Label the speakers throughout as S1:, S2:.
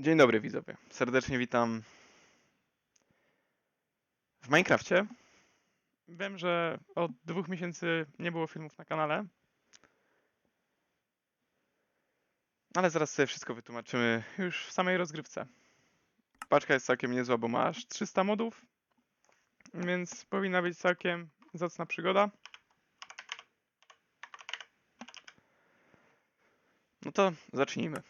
S1: Dzień dobry widzowie. Serdecznie witam w Minecrafcie. Wiem, że od dwóch miesięcy nie było filmów na kanale. Ale zaraz sobie wszystko wytłumaczymy już w samej rozgrywce. Paczka jest całkiem niezła, bo ma aż 300 modów, więc powinna być całkiem zacna przygoda. No to zacznijmy.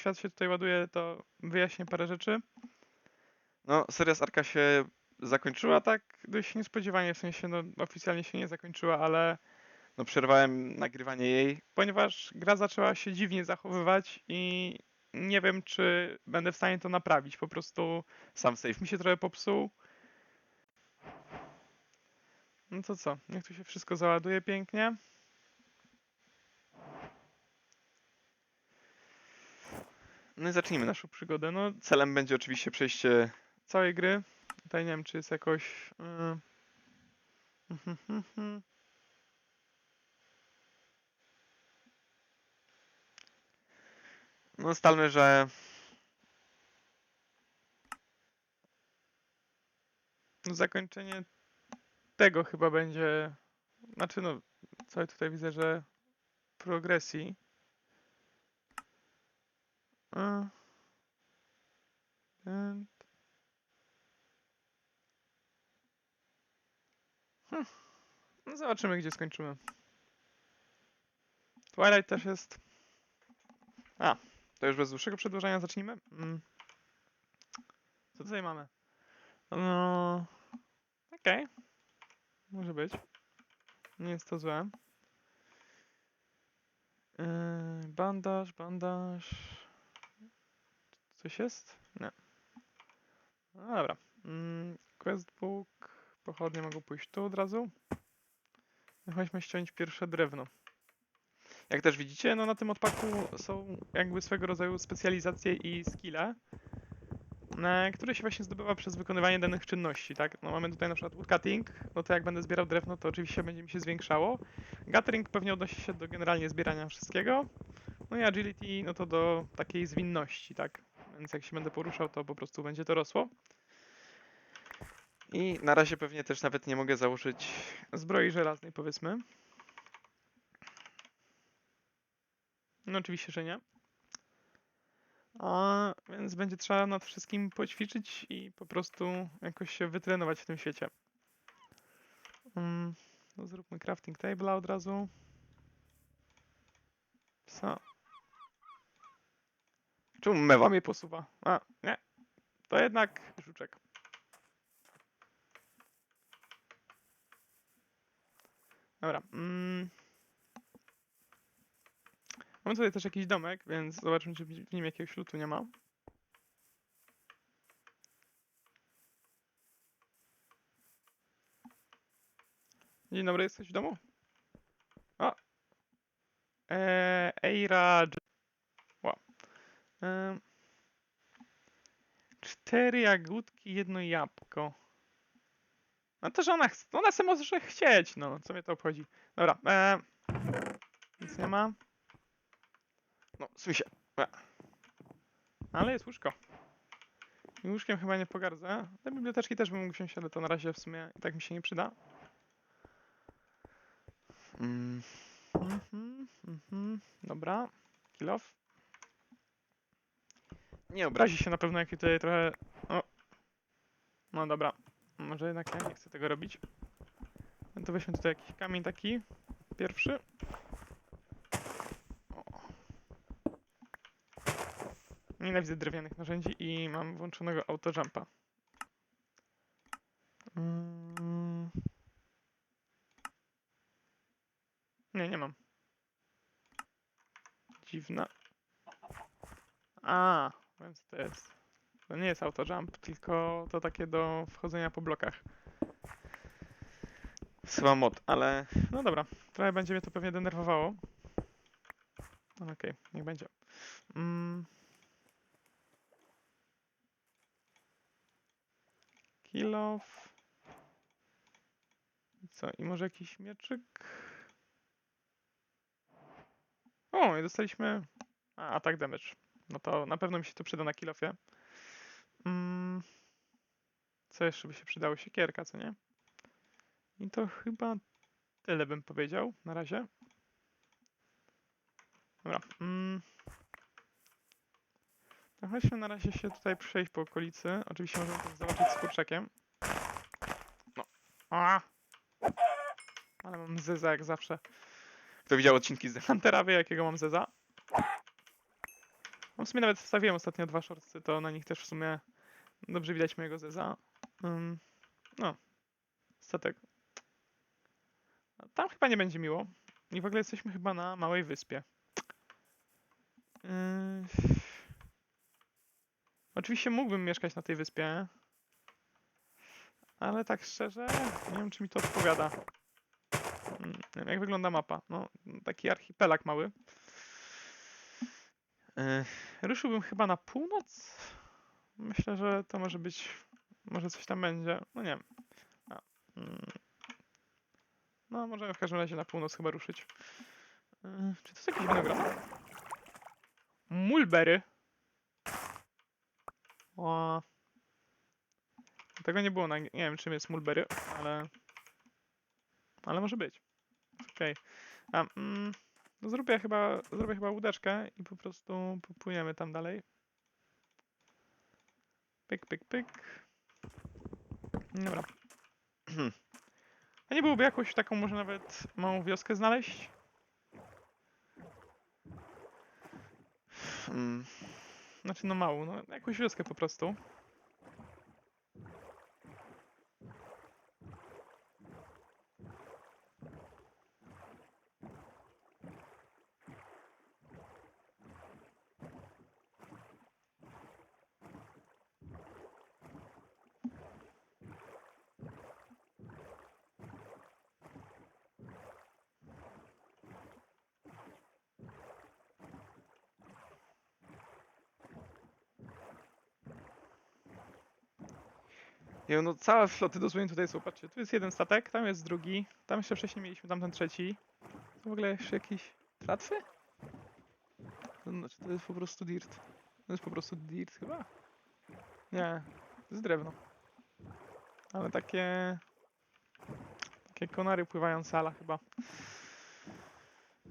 S1: Świat się tutaj ładuje, to wyjaśnię parę rzeczy. No, seria z Arka się zakończyła tak dość niespodziewanie, w sensie no oficjalnie się nie zakończyła, ale no przerwałem nagrywanie jej, ponieważ gra zaczęła się dziwnie zachowywać i nie wiem, czy będę w stanie to naprawić. Po prostu sam save mi się trochę popsuł. No to co, niech tu się wszystko załaduje pięknie. No i zacznijmy naszą przygodę. No, celem będzie oczywiście przejście całej gry. Tutaj nie wiem, czy jest jakoś. Mhm. No, ustalmy, że. Zakończenie tego chyba będzie. Znaczy, no, co tutaj widzę, że progresji. A. And... Hm. No zobaczymy, gdzie skończymy. Twilight też jest. A, to już bez dłuższego przedłużania zacznijmy. Mm. Co tutaj mamy? No, okej. Może być. Nie jest to złe. Yy, bandaż, bandaż. Coś jest? Nie. No dobra. Mm, questbook. Pochodnie mogą pójść tu od razu. No Chodźmy ściąć pierwsze drewno. Jak też widzicie, no na tym odpaku są jakby swego rodzaju specjalizacje i skille, e, które się właśnie zdobywa przez wykonywanie danych czynności, tak? No mamy tutaj na przykład woodcutting, no to jak będę zbierał drewno, to oczywiście będzie mi się zwiększało. Gathering pewnie odnosi się do generalnie zbierania wszystkiego. No i agility, no to do takiej zwinności, tak? Więc jak się będę poruszał, to po prostu będzie to rosło. I na razie pewnie też nawet nie mogę założyć zbroi żelaznej, powiedzmy. No oczywiście, że nie. A, więc będzie trzeba nad wszystkim poćwiczyć i po prostu jakoś się wytrenować w tym świecie. Mm, no zróbmy crafting table od razu. Co? Czemu mewa mnie posuwa? A, nie. To jednak żuczek. Dobra. Mm. Mamy tutaj też jakiś domek, więc zobaczmy, czy w nim jakiegoś lutu nie ma. Dzień dobry, jesteś w domu? O! Eee, Eira... Cztery jagódki, jedno jabłko. No to, że ona, chce, ona se może chcieć, no, co mnie to obchodzi. Dobra, em, nic nie ma. No, suj się. E. Ale jest łóżko. I łóżkiem chyba nie pogardzę. Te biblioteczki też bym mógł wziąć, ale to na razie w sumie i tak mi się nie przyda. Mm. Mhm, mhm. Dobra. Kill off. Nie obrazi się na pewno, jak tutaj trochę... O. No dobra. Może jednak ja nie chcę tego robić. No to weźmy tutaj jakiś kamień taki. Pierwszy. O. Nienawidzę drewnianych narzędzi i mam włączonego autojumpa. Mm. Nie, nie mam. Dziwna. A, wiem co to jest. Jest autojump, tylko to takie do wchodzenia po blokach. Chyba mod, ale no dobra. Trochę będzie mnie to pewnie denerwowało. No Okej, niech będzie. Mm. Kill off. I Co? I może jakiś mieczyk? O, i dostaliśmy... A, atak damage. no to na pewno mi się to przyda na kilofie. Mm, co jeszcze by się przydało? Siekierka, co nie? I to chyba tyle bym powiedział na razie. Dobra. Mm. To chodźmy na razie się tutaj przejść po okolicy. Oczywiście możemy też zobaczyć z kurczakiem. No. A! Ale mam zeza jak zawsze. Kto widział odcinki z Huntera wie jakiego mam zeza. No w sumie nawet wstawiłem ostatnio dwa shortsy, to na nich też w sumie dobrze widać mojego zeza. Ym, no. Statek. Tam chyba nie będzie miło. I w ogóle jesteśmy chyba na małej wyspie. Yy... Oczywiście mógłbym mieszkać na tej wyspie. Ale tak szczerze, nie wiem czy mi to odpowiada. Nie wiem, jak wygląda mapa. No, taki archipelag mały. Yy, ruszyłbym chyba na północ. Myślę, że to może być. Może coś tam będzie. No nie wiem. A, mm. No, możemy w każdym razie na północ chyba ruszyć. Yy, czy to jest jakiś winogron? Mulberry. O. Tego nie było na. Nie wiem, czym jest mulberry, ale. Ale może być. Okej. A, mm, no zrobię chyba, zrobię chyba łódeczkę i po prostu popłyniemy tam dalej. Pyk, pyk, pyk. Dobra. A nie byłoby jakąś taką może nawet małą wioskę znaleźć? Mm. Znaczy no małą, no jakąś wioskę po prostu. Nie, no całe floty dosłownie tutaj są, patrzcie, tu jest jeden statek, tam jest drugi, tam jeszcze wcześniej mieliśmy tamten trzeci. To w ogóle jeszcze jakieś tratwy? To znaczy to jest po prostu dirt. To jest po prostu dirt chyba? Nie, to jest drewno. Ale takie... Takie konary pływają sala chyba.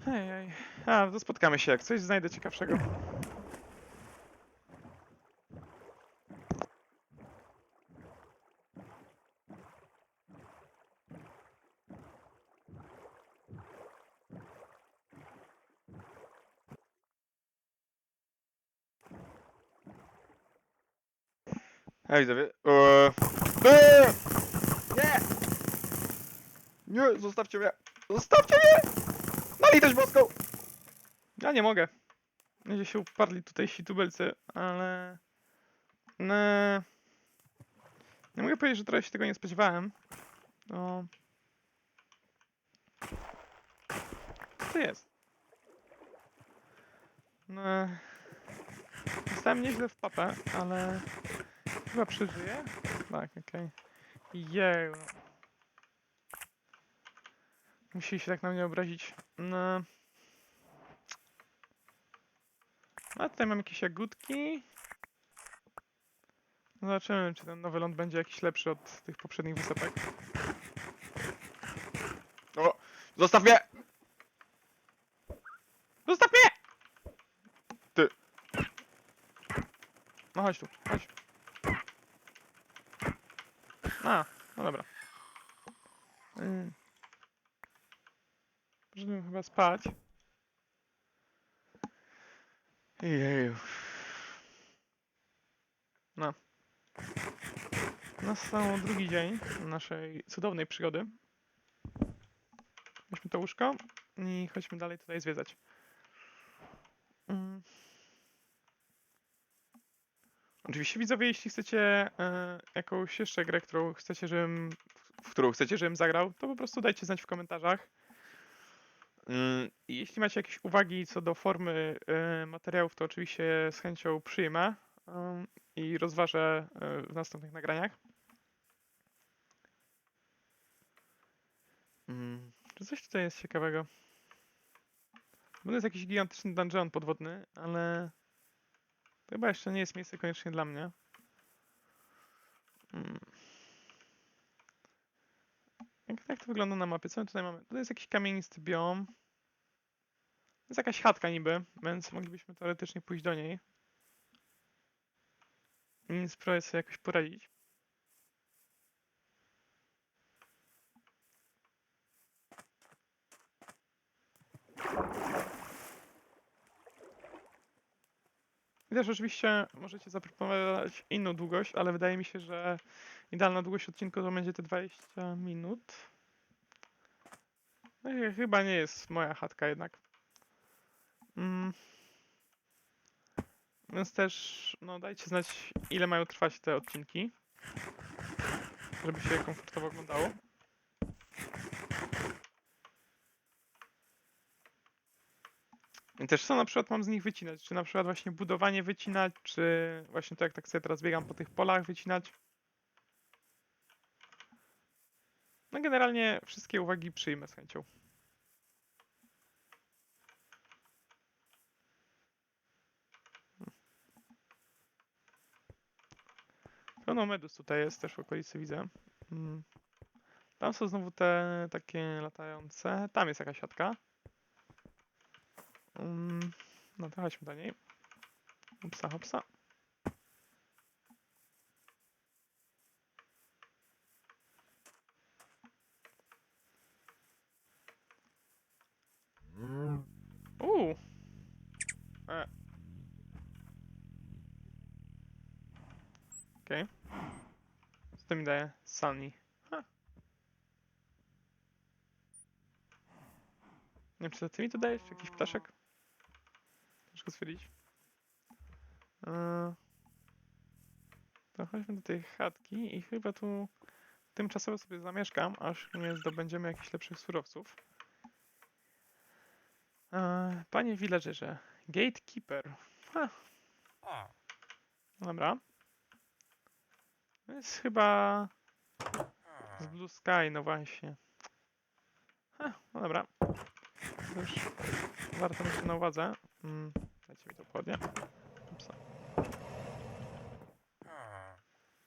S1: Hej, hej. A, to spotkamy się, jak coś znajdę ciekawszego. Hej, widzowie. Eee. Eee! Nie! Nie, zostawcie mnie! Zostawcie mnie! Na litość boską! Ja nie mogę. Będzie się uparli tutaj ci tubelcy, ale... Ne... Nie mogę powiedzieć, że trochę się tego nie spodziewałem. No... Co to jest? No... Dostałem nieźle w papę, ale... Chyba przeżyję? Tak, okej. Jeju. no. Musieli się tak na mnie obrazić. No. A tutaj mam jakieś jagódki. Zobaczymy, czy ten nowy ląd będzie jakiś lepszy od tych poprzednich wysepek. O! Zostaw mnie! Zostaw mnie! Ty. No chodź tu, chodź. A, no dobra. Możemy chyba spać. Jeju. No. Nastał drugi dzień naszej cudownej przygody. Weźmy to łóżko i chodźmy dalej tutaj zwiedzać. Mm. Oczywiście widzowie, jeśli chcecie e, jakąś jeszcze grę, którą chcecie, żebym, w którą chcecie, żebym zagrał, to po prostu dajcie znać w komentarzach. Mm, Jeśli macie jakieś uwagi co do formy e, materiałów, to oczywiście z chęcią przyjmę i rozważę e, w następnych nagraniach. Mm, Czy coś tutaj jest ciekawego? Bo to jest jakiś gigantyczny dungeon podwodny, ale To chyba jeszcze nie jest miejsce koniecznie dla mnie. Mm. Jak, jak to wygląda na mapie? Co my tutaj mamy? Tutaj jest jakiś kamienisty biom. Jest jakaś chatka niby, więc moglibyśmy teoretycznie pójść do niej. I spróbować sobie jakoś poradzić. I też oczywiście możecie zaproponować inną długość, ale wydaje mi się, że idealna długość odcinku to będzie te 20 minut. No i chyba nie jest moja chatka jednak. Mm. Więc też, no dajcie znać, ile mają trwać te odcinki, żeby się komfortowo oglądało. I też co na przykład mam z nich wycinać? Czy na przykład właśnie budowanie wycinać, czy właśnie to jak tak sobie teraz biegam po tych polach wycinać? No generalnie wszystkie uwagi przyjmę z chęcią. Pełno medus tutaj jest też w okolicy widzę. Mm. Tam są znowu te takie latające. Tam jest jakaś siatka. No to chodźmy do niej. Hopsa, hopsa. Uuu. E. Okej. Co mi daje? Sunny. Ha. Nie wiem, czy to ty mi to dajesz? Jakiś ptaszek? Eee, To chodźmy do tej chatki i chyba tu tymczasowo sobie zamieszkam, aż nie zdobędziemy jakichś lepszych surowców. Panie villagerze, gatekeeper. Ha, dobra. To jest chyba z Blue Sky, no właśnie. Ha, no dobra. Już warto mieć to na uwadze. Mm, dajcie mi to pochodnie. Upsa.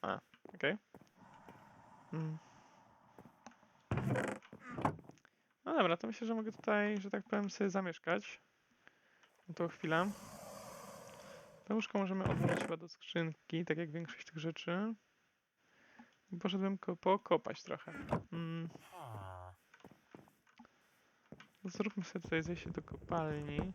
S1: A, okej. Mm. No dobra, to myślę, że mogę tutaj, że tak powiem, sobie zamieszkać. No to chwilę. To łóżko możemy odłożyć chyba do skrzynki, tak jak większość tych rzeczy. I Poszedłem ko pokopać trochę. Mm. Zróbmy sobie tutaj zejście do kopalni.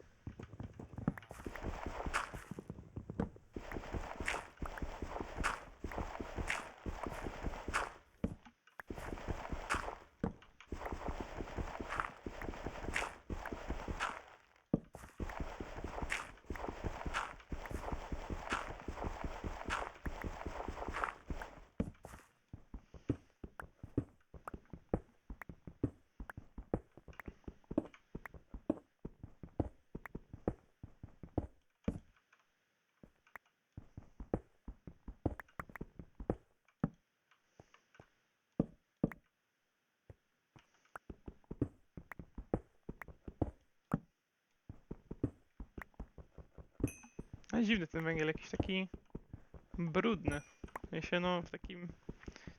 S1: Dziwny ten węgiel, jakiś taki brudny. Ja się no w takim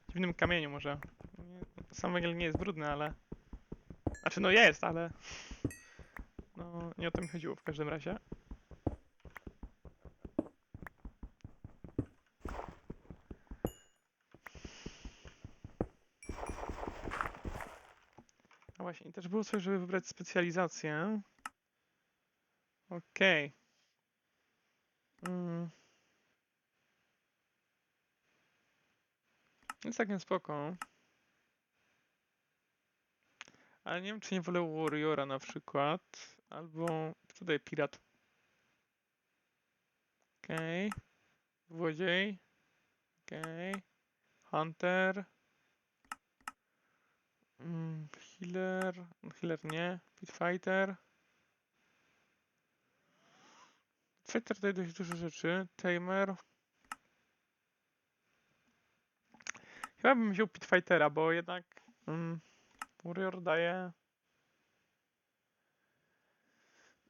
S1: dziwnym kamieniu może. Sam węgiel nie jest brudny, ale... Znaczy no jest, ale... No nie o to mi chodziło w każdym razie. A właśnie, też było coś, żeby wybrać specjalizację. Okej. Mm. Jest całkiem spoko. Ale nie wiem, czy nie wolę Warriora na przykład. Albo tutaj Pirat. Okej. Złodziej. Okej. Hunter. Mm, healer. Healer nie. Pitfighter. Fighter daje dość dużo rzeczy. Tamer. Chyba bym wziął Pitfightera, bo jednak mm, Warrior daje...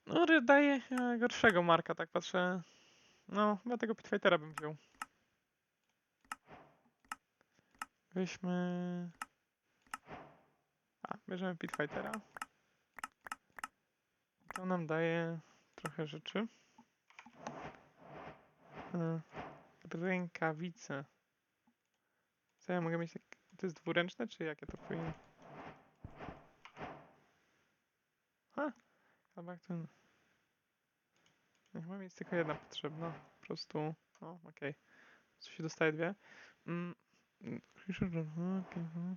S1: No, daje e, gorszego marka, tak patrzę. No, chyba tego Pitfightera bym wziął. Weźmy... A, bierzemy Pitfightera. To nam daje trochę rzeczy. E, Rękawice. Co ja mogę mieć? tak- To jest dwuręczne, czy jakie to powinno? Ha! Chyba to... No, Chyba mi jest tylko jedna potrzebna. Po prostu... O, okej. Co się dostaje dwie. Mm. okej, mm?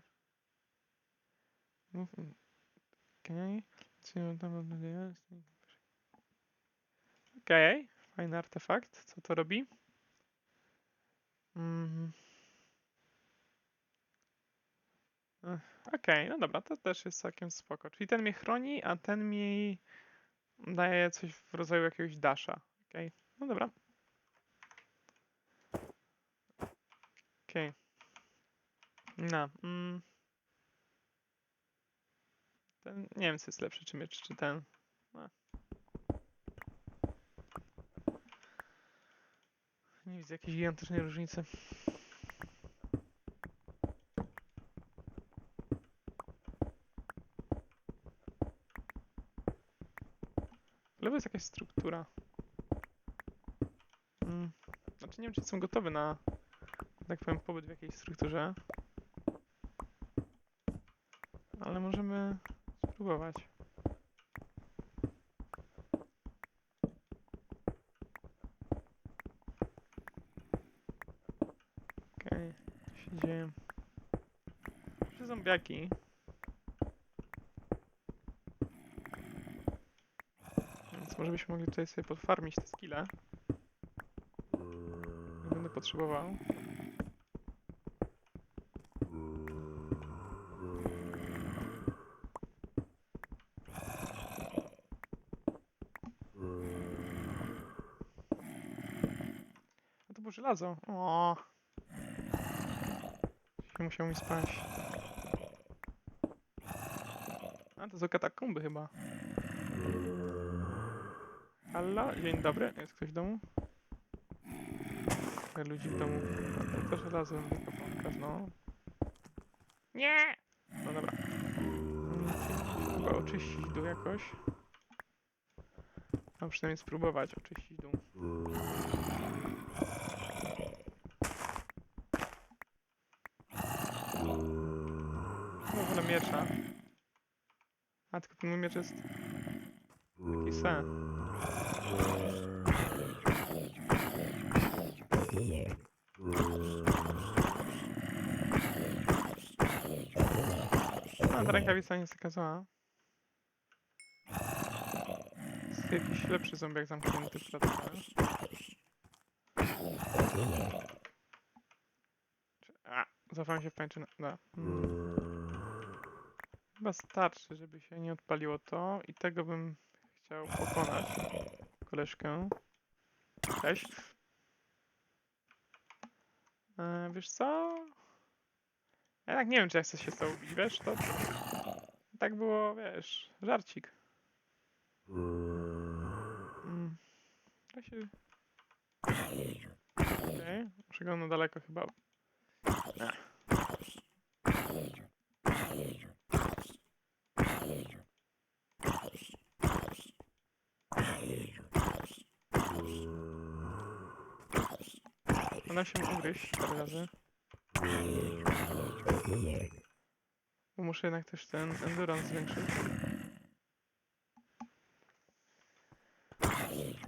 S1: Okej. Fajny artefakt. Co to robi? Mm. Okej, no dobra, to też jest całkiem spoko. Czyli ten mnie chroni, a ten mi daje coś w rodzaju jakiegoś dasha. Okej, no dobra. Okej. No. Mm. Ten, nie wiem, co jest lepszy, czy miecz, czy ten. No. Nie widzę jakiejś gigantycznej różnicy. Jest jakaś struktura. Mm. Znaczy nie wiem, czy jestem gotowy na, tak powiem, pobyt w jakiejś strukturze. Ale możemy spróbować. Okej, co się dzieje? Zombiaki. Może byśmy mogli tutaj sobie podfarmić te skille. Nie będę potrzebował. A to było żelazo. O. Musiał mi spaść. A to są katakumby chyba. Halo, dzień dobry. Jest ktoś w domu? Ludzi w domu. A to żelazo na pewno. Nie! No dobra. Chyba oczyścić dół jakoś. A przynajmniej spróbować oczyścić dół. No wolę miecza. A tylko ten mój miecz jest... Taki se. A ta rękawica nie jest. Jest jakiś lepszy zombiak zamknięty w klatce. A, się w pańczynę. Da. Mm. Chyba starczy, żeby się nie odpaliło to i tego bym chciał pokonać. Koleżkę. Cześć. E, wiesz co? Ja tak nie wiem, czy ja chcę się z tobą bić, wiesz? To tak było, wiesz, żarcik. Mm. Ja się... Okej, muszę go na daleko chyba. Ech. Uda się mi ugryźć parę razy. Bo muszę jednak też ten endurance zwiększyć.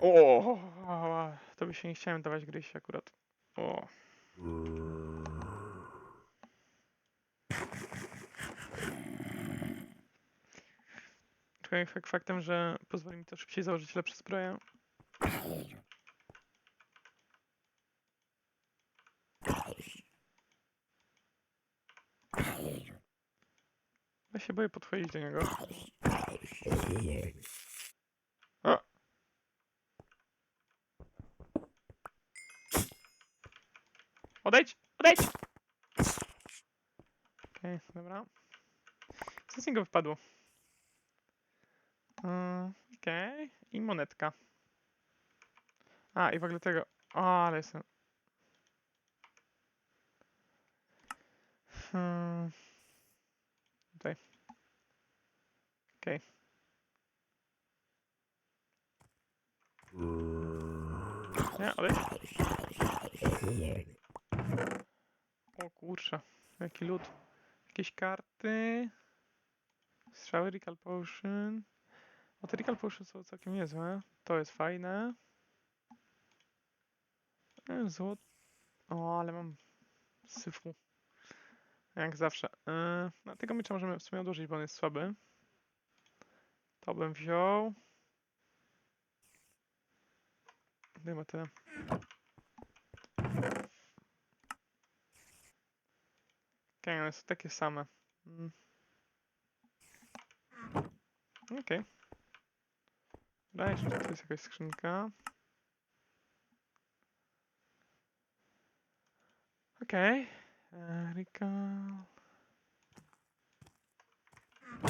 S1: O, to by się nie chciałem dawać gryźć akurat. O. Czekaj, fakt faktem, że pozwoli mi to szybciej założyć lepsze zbroje. Ja się boję podchodzić do niego. O! Odejdź! Odejdź! Okej, dobra. Co z niego wypadło? Okej, i monetka. A, i w ogóle tego O, ale jestem... Hmm. Tutaj. Okej. Nie, odejdź. O kurczę, jaki lód. Jakieś karty. Strzały Recall Potion. O, te Recall Potion są całkiem niezłe. To jest fajne. E, Złot. O, ale mam syfu. Jak zawsze. Yy, na tego miecza możemy w sumie odłożyć, bo on jest słaby. To bym wziął. Chyba tyle. Okej, one są takie same. Mm. Okej. Dobra, jeszcze tu jest jakaś skrzynka. Okej. Okay. Recall. Ła,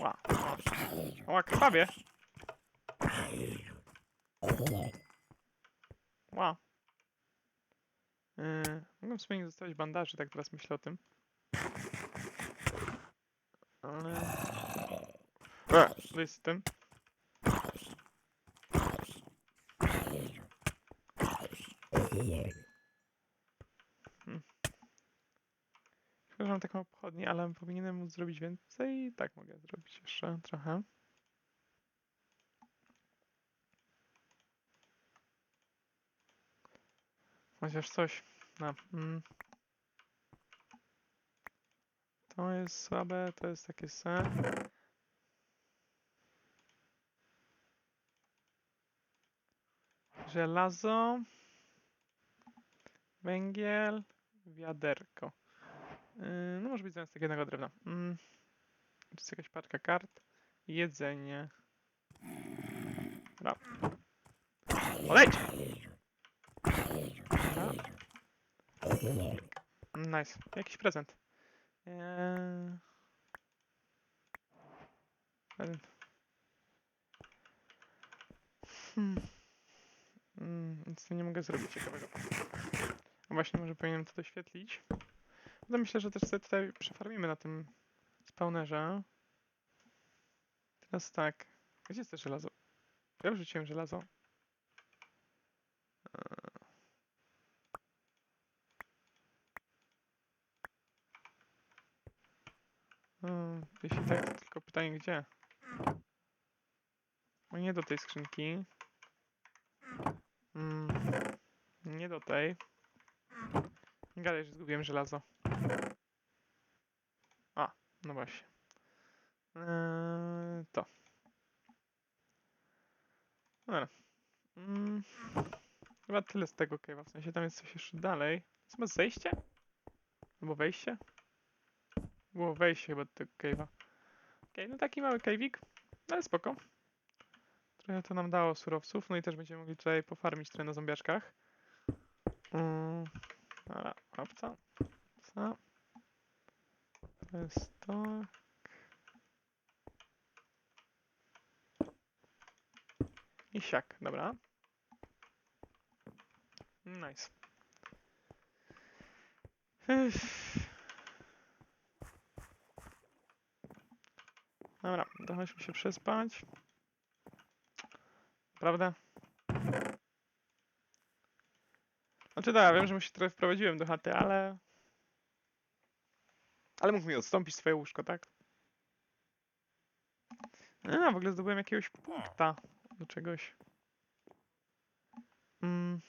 S1: ła, ła. Ła, krwawie. Ła. Yy, mogłem w nie zostawić bandaży, tak teraz myślę o tym. Ale... E, co jest z tym? Hmm. Szkoda, że mam taką obchodnię, ale powinienem móc zrobić więcej. Tak, mogę zrobić jeszcze trochę. Chociaż coś. No. Mm. To jest słabe, to jest takie se. Żelazo. Węgiel. Wiaderko. Yy, no może być zamiast jednego drewna. Mm. To jest jakaś paczka kart. Jedzenie. Dobra. Dobra. Nice. Jakiś prezent. Eee... Hmm. Mm, nic tu nie mogę zrobić ciekawego. Właśnie, może powinienem to doświetlić. No myślę, że też sobie tutaj przefarmimy na tym spawnerze. Teraz tak. Gdzie jest to żelazo? Ja wrzuciłem żelazo. Eee. Hmm, jeśli tak, to tylko pytanie gdzie? No nie do tej skrzynki. Mm, nie do tej. Nie gadaj, że zgubiłem żelazo. No właśnie. Eee, to. Dobra. Mm, chyba tyle z tego cave'a, w sensie tam jest coś jeszcze dalej. Jest chyba zejście? Albo wejście? Było wejście chyba do tego cave'a. Okej, no taki mały cave'ik, ale spoko. Trochę to nam dało surowców, no i też będziemy mogli tutaj pofarmić trochę na zombiaczkach. Mm, dobra. Co? To. I siak, dobra. Nice. Dobra, to chodźmy się przespać. Prawda? Znaczy tak, wiem, że mu się trochę wprowadziłem do chaty, ale... Ale mógł mi odstąpić swoje łóżko, tak? A, w ogóle zdobyłem jakiegoś punkta do czegoś. Mm.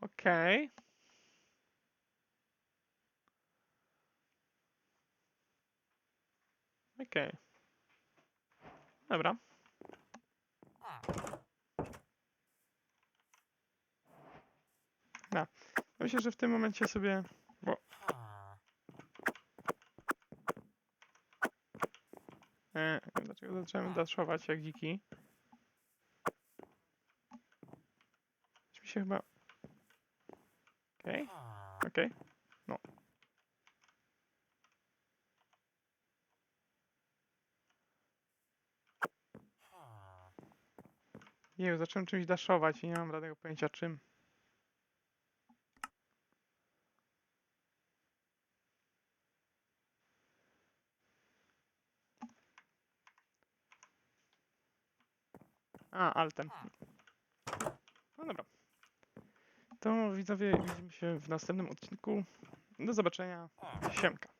S1: Okej. Okej. Dobra. No. Myślę, że w tym momencie sobie... Bo... E, dlaczego zacząłem daszować jak dziki? Coś mi się chyba Okej, okej. No. Jeju, zacząłem czymś daszować i nie mam żadnego pojęcia czym. A, altem. No dobra. To widzowie, widzimy się w następnym odcinku. Do zobaczenia. Siemka.